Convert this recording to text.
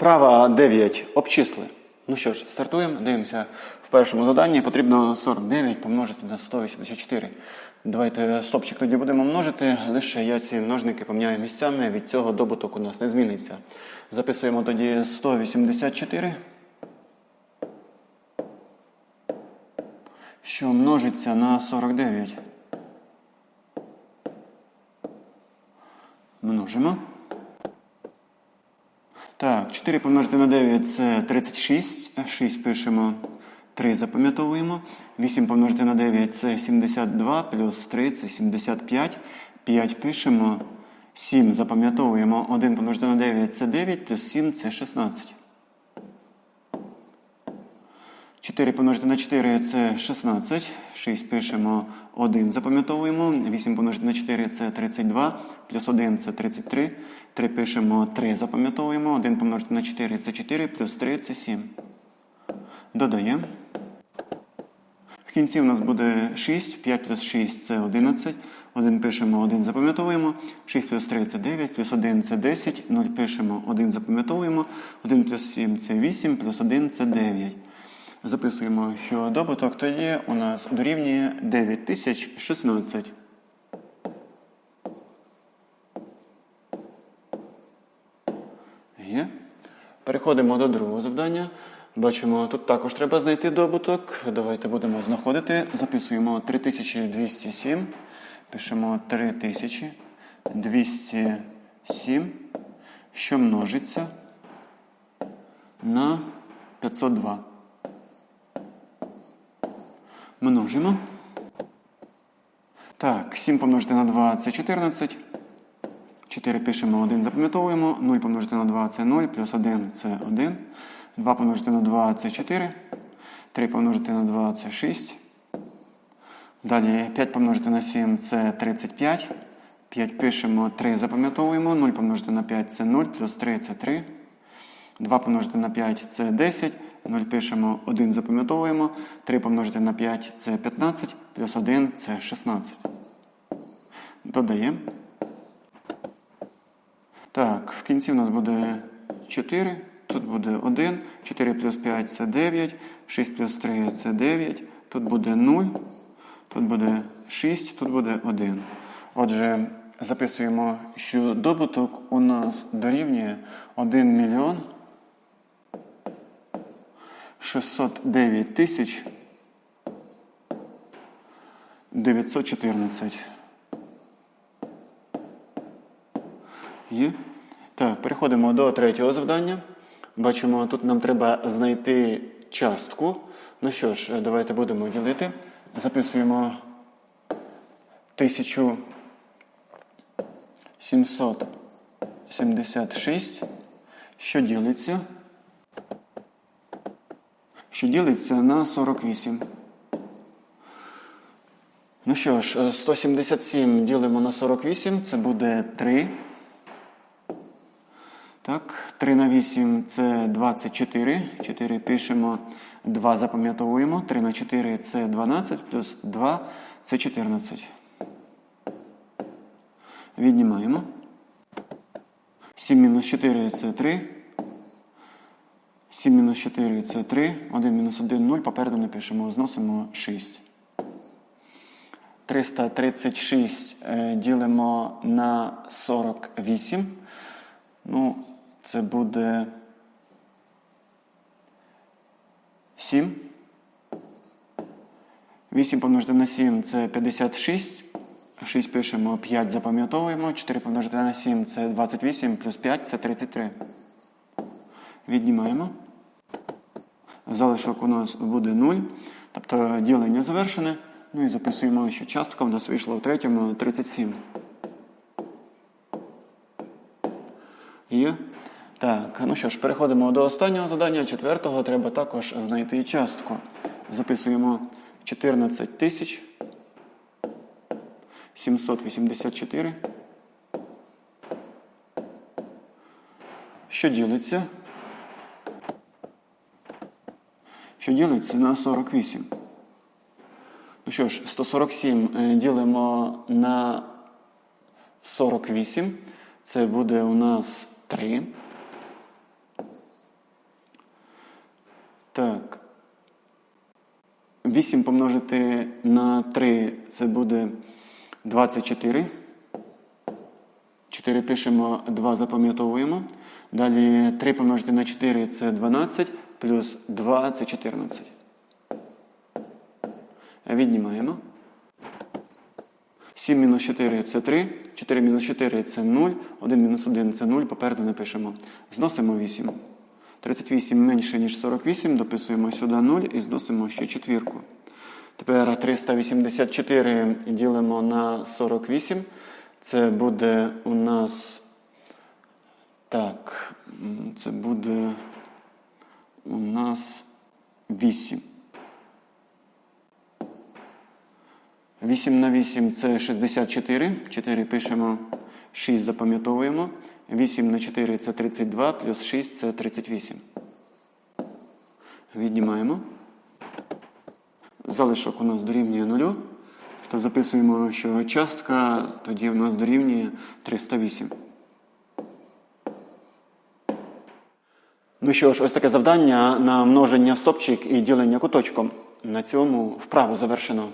Вправа 9. Обчисли. Ну що ж, стартуємо. Дивимося. В першому заданні потрібно 49 помножити на 184. Давайте стопчик тоді будемо множити. Лише я ці множники поміняю місцями. Від цього добуток у нас не зміниться. Записуємо тоді 184. Що множиться на 49. Множимо. Так, 4 помножити на 9 це 36. 6 пишемо, 3 запам'ятовуємо. 8 помножити на 9 це 72, плюс 3 це 75. 5 пишемо, 7 запам'ятовуємо. 1 помножити на 9 це 9, плюс 7 це 16. 4 помножити на 4 це 16. 6 пишемо 1, запам'ятовуємо. 8 помножити на 4 це 32, плюс 1 це 33. 3 пишемо 3, запам'ятовуємо. 1 помножити на 4 це 4, плюс 3 це 7. Додаємо. В кінці у нас буде 6, 5 плюс 6 це 11. 1 пишемо, 1 запам'ятовуємо. 6 плюс 3 це 9, плюс 1 це 10. 0 пишемо, 1 запам'ятовуємо. 1 плюс 7 це 8, плюс 1 це 9. Записуємо, що добуток тоді у нас дорівнює 9016. Є. Переходимо до другого завдання. Бачимо, тут також треба знайти добуток. Давайте будемо знаходити. Записуємо 3207. Пишемо 3207, що множиться на 502. Множимо. Так, 7 помножити на 2 це 14. 4 пишемо 1, запам'ятовуємо. 0 помножити на 2 це 0, плюс 1 це 1. 2 помножити на 2 це 4. 3 помножити на 2 це 6. Далі 5 помножити на 7 це 35. 5 пишемо 3, запам'ятовуємо. 0 помножити на 5 це 0, плюс 3 це 3. 2 помножити на 5 це 10. 0 пишемо 1, запам'ятовуємо. 3 помножити на 5 це 15, плюс 1 це 16. Додаємо. Так, в кінці у нас буде 4, тут буде 1, 4 плюс 5 це 9, 6 плюс 3 це 9, тут буде 0, тут буде 6, тут буде 1. Отже, записуємо, що добуток у нас дорівнює 1 мільйон 609 тисяч 914. Є. Так, переходимо до третього завдання. Бачимо, тут нам треба знайти частку. Ну що ж, давайте будемо ділити. Записуємо 1776, що ділиться. Що ділиться на 48. Ну що ж, 177 ділимо на 48, це буде 3. Так, 3 на 8 це 24. 4 пишемо, 2 запам'ятовуємо. 3 на 4 це 12, плюс 2 це 14. Віднімаємо. 7 мінус 4 це 3. 7 мінус 4 це 3. 1 мінус 1 0. Попереду не пишемо, зносимо 6. 336 е, ділимо на 48. Ну, це буде 7. 8 помножити на 7 це 56. 6 пишемо, 5 запам'ятовуємо. 4 помножити на 7 це 28, плюс 5 це 33. Віднімаємо. Залишок у нас буде 0. Тобто ділення завершене. Ну і записуємо, що частка у нас вийшла в третьому 37. Є. Так, ну що ж, переходимо до останнього завдання. Четвертого треба також знайти частку. Записуємо 14 тисяч 784. Що ділиться? Що ділиться на 48. Ну що ж, 147 е, ділимо на 48. Це буде у нас 3. Так. 8 помножити на 3 це буде 24. 4 пишемо, 2 запам'ятовуємо. Далі 3 помножити на 4 це 12, плюс 2 це 14. Віднімаємо. 7 мінус 4 це 3, 4 мінус 4 це 0, 1 мінус 1 це 0, попереду напишемо. Зносимо 8. 38 менше, ніж 48, дописуємо сюди 0 і зносимо ще четвірку. Тепер 384 ділимо на 48. Це буде у нас. Так, це буде у нас 8. 8 на 8 це 64. 4 пишемо, 6 запам'ятовуємо. 8 на 4 це 32, плюс 6 це 38. Віднімаємо. Залишок у нас дорівнює 0. То записуємо, що частка тоді у нас дорівнює 308. Ну що ж, ось таке завдання на множення стопчик і ділення куточком. На цьому вправу завершено.